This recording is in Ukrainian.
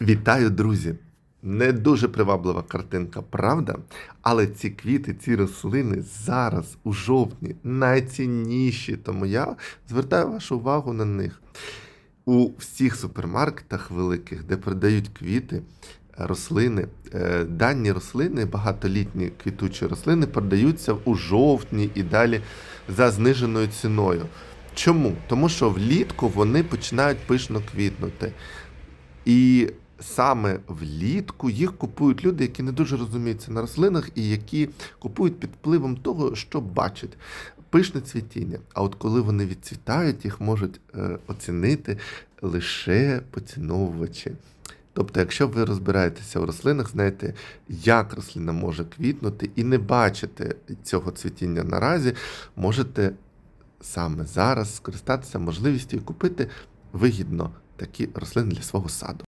Вітаю, друзі! Не дуже приваблива картинка, правда? Але ці квіти, ці рослини зараз у жовтні найцінніші, тому я звертаю вашу увагу на них. У всіх супермаркетах великих, де продають квіти, рослини, е, дані рослини, багатолітні квітучі рослини продаються у жовтні і далі за зниженою ціною. Чому? Тому що влітку вони починають пишно квітнути. І саме влітку їх купують люди, які не дуже розуміються на рослинах і які купують під впливом того, що бачать. Пишне цвітіння. А от коли вони відцвітають, їх можуть е, оцінити лише поціновувачі. Тобто, якщо ви розбираєтеся у рослинах, знаєте, як рослина може квітнути і не бачите цього цвітіння наразі, можете саме зараз скористатися можливістю і купити вигідно такі рослини для свого саду.